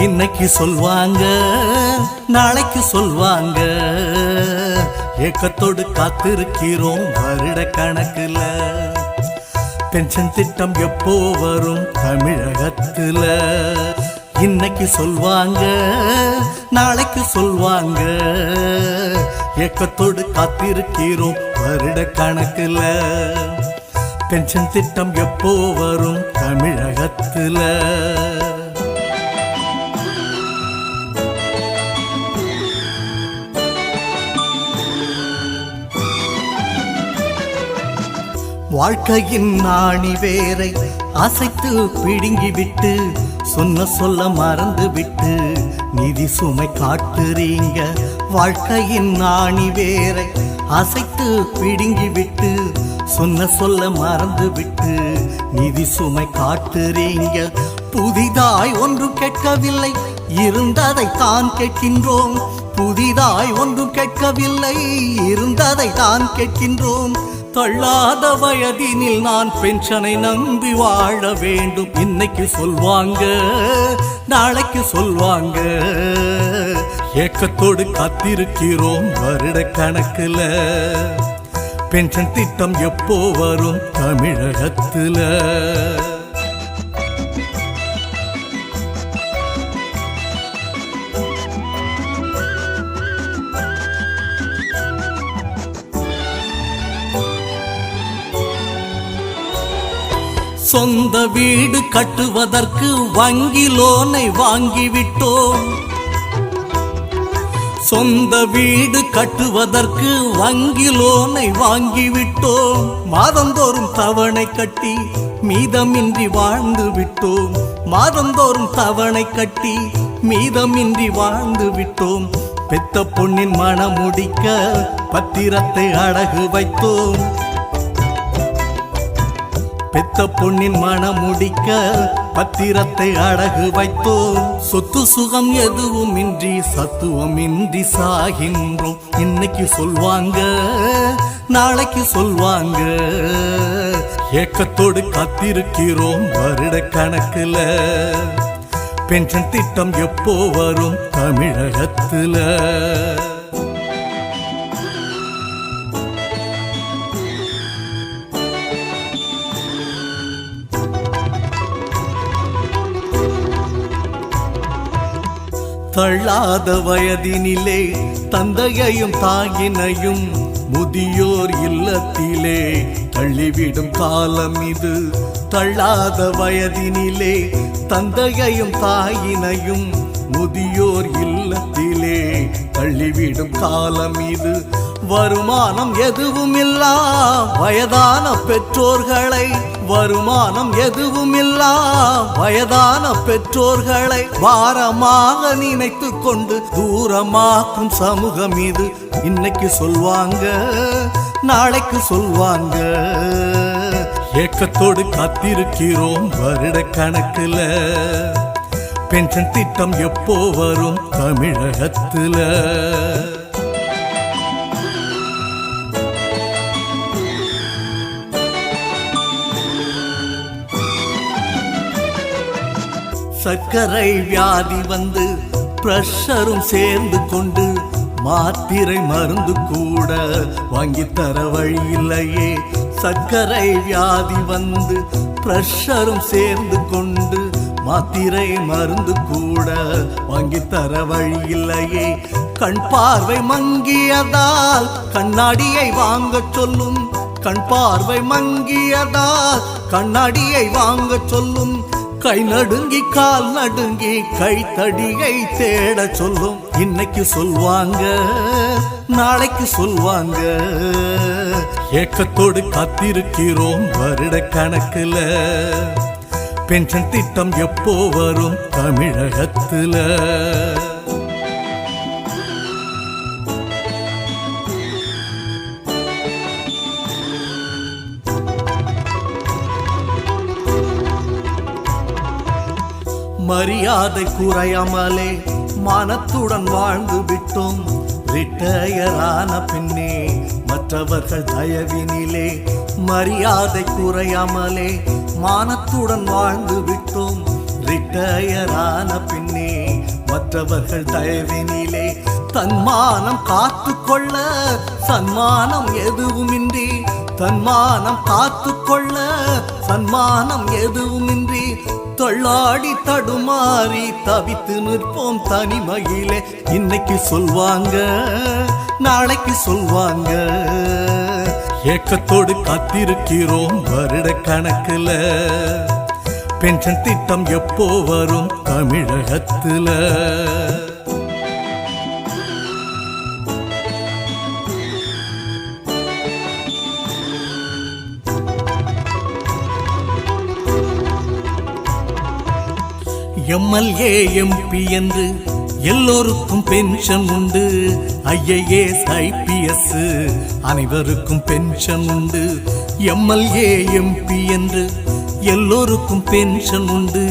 இன்னைக்கு சொல்வாங்க நாளைக்கு சொல்வாங்க. ஏக்கத்தோடு காத்திருக்கிறோம் வருட கணக்குல. பென்ஷன் திட்டம் எப்போ வரும் தமிழகத்துல? இன்னைக்கு சொல்வாங்க நாளைக்கு சொல்வாங்க. ஏக்கத்தோடு காத்திருக்கிறோம் வருட கணக்குல. பென்ஷன் திட்டம் எப்போ வரும் தமிழகத்துல? வாழ்க்கையின் நாணி வேரை அசைத்து பிடுங்கி விட்டு சொன்ன சொல்ல மறந்து விட்டு நிதி சுமை காட்டுறீங்க. வாழ்க்கையின் நாணி வேரை அசைத்து பிடுங்கி விட்டு சொன்ன சொல்ல மறந்து விட்டு நிதி சுமை காட்டுறீங்க. புதிதாய் ஒன்று கேட்கவில்லை இருந்ததை தான் கேட்கின்றோம். புதிதாய் ஒன்றும் கேட்கவில்லை இருந்ததை தான் கேட்கின்றோம். தள்ளாத வயதினில் நான் பென்ஷனை நம்பி வாழ வேண்டும். இன்னைக்கு சொல்வாங்க நாளைக்கு சொல்வாங்க. ஏக்கத்தோடு காத்திருக்கிறோம் வருட கணக்குல. பென்ஷன் திட்டம் எப்போ வரும் தமிழகத்துல? சொந்த வீடு கட்டுவதற்கு வங்கி லோனை வாங்கிவிட்டோம். சொந்த வீடு கட்டுவதற்கு வங்கி லோனை வாங்கிவிட்டோம். மாதந்தோறும் தவணை கட்டி மீதமின்றி வாழ்ந்து விட்டோம். மாதந்தோறும் தவணை கட்டி மீதமின்றி வாழ்ந்து விட்டோம். பெத்த பொண்ணின் மணமுடிக்க பத்திரத்தை அடகு வைத்தோம். பெத்த பொண்ணின் மணமுடிக்க பத்திரத்தை அடகு வைத்தோம். சொத்து சுகம் எதுவும் இன்றி சத்துவம் இன்றி சாகின்றோம். இன்னைக்கு சொல்வாங்க நாளைக்கு சொல்வாங்க. ஏக்கத்தோடு காத்திருக்கிறோம் வருட கணக்குல. பென்ஷன் திட்டம் எப்போ வரும் தமிழகத்துல? தள்ளாத வயதினிலே தந்தையையும் தாயினையும் முதியோர் இல்லத்திலே தள்ளிவிடும் காலம் இது. தள்ளாத வயதினிலே தந்தையையும் தாயினையும் முதியோர் இல்லத்திலே தள்ளிவிடும் காலம் இது. வருமானம் எதுவும் இல்லா வயதான பெற்றோர்களை வருமானம் எதுவும் இல்லா வயதான பெற்றோர்களை பாரமாக நினைத்து கொண்டு தூரமாக்கும் சமூகம் இது. இன்னைக்கு சொல்வாங்க நாளைக்கு சொல்வாங்க. ஏக்கத்தோடு காத்திருக்கிறோம் வருட கணக்குல பென்ஷன் திட்டம் எப்போ வரும் தமிழகத்துல? சர்க்கரை வியாதி வந்து ப்ரெஷரும் சேர்ந்து கொண்டு மாத்திரை மருந்து கூட வாங்கி தர வழி இல்லையே சர்க்கரை வியாதி வந்து ப்ரெஷரும் சேர்ந்து கொண்டு மாத்திரை மருந்து கூட வாங்கி தர வழி இல்லையே கண் பார்வை மங்கியதால் கண்ணாடியை வாங்கச் சொல்லும். கண் பார்வை மங்கியதால் கண்ணாடியை வாங்கச் சொல்லும். கை நடுங்கி கால் நடுங்கி கை தடியை தேட சொல்லும். இன்னைக்கு சொல்வாங்க நாளைக்கு சொல்வாங்க. ஏக்கத்தோடு காத்திருக்கிறோம் வருட கணக்குல. பென்ஷன் திட்டம் எப்போ வரும் தமிழகத்துல? மரியாதை குறையாமலே மானத்துடன் வாழ்ந்து விட்டோம். ரிட்டையரான பின்னே மற்றவர்கள் தயவினிலே மரியாதை குறையாமலே மானத்துடன் வாழ்ந்து விட்டோம். ரிட்டையரான பின்னே மற்றவர்கள் தயவினிலே தன்மானம் காத்து கொள்ள சன்மானம் எதுவுமின்றி தன்மானம் காத்து கொள்ள சன்மானம் எதுவுமின்றி தொள்ளாடி தடுமாறி தவித்து நிற்போம் தனிமையிலே. இன்னைக்கு சொல்வாங்க நாளைக்கு சொல்வாங்க. ஏக்கத்தோடு காத்திருக்கிறோம் வருட கணக்குல. பென்ஷன் திட்டம் எப்போ வரும் தமிழகத்துல? எம்எல்ஏ எம்பி என்று எல்லோருக்கும் பென்ஷன் உண்டு. ஐஏஎஸ் ஐபிஎஸ் அனைவருக்கும் பென்ஷன் உண்டு. எம்எல்ஏ எம்பி என்று எல்லோருக்கும் பென்ஷன் உண்டு.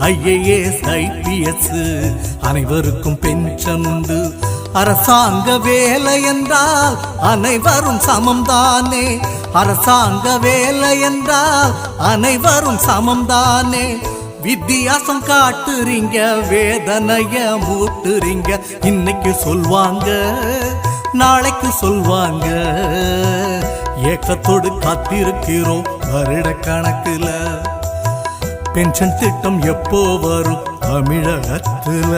ஐஏஎஸ் ஐபிஎஸ் அனைவருக்கும் பென்ஷன் உண்டு. அரசாங்க வேலை என்றால் அனைவரும் சமம்தானே. அரசாங்க வேலை என்றால் அனைவரும் சமம்தானே. வித்தியாசம் காட்டுறீங்க வேதனைய மூட்டுறீங்க. இன்னைக்கு சொல்வாங்க நாளைக்கு சொல்வாங்க. ஏக்கத்தோடு காத்திருக்கிறோம் வருட கணக்குல. பென்ஷன் திட்டம் எப்போ வரும் தமிழகத்துல?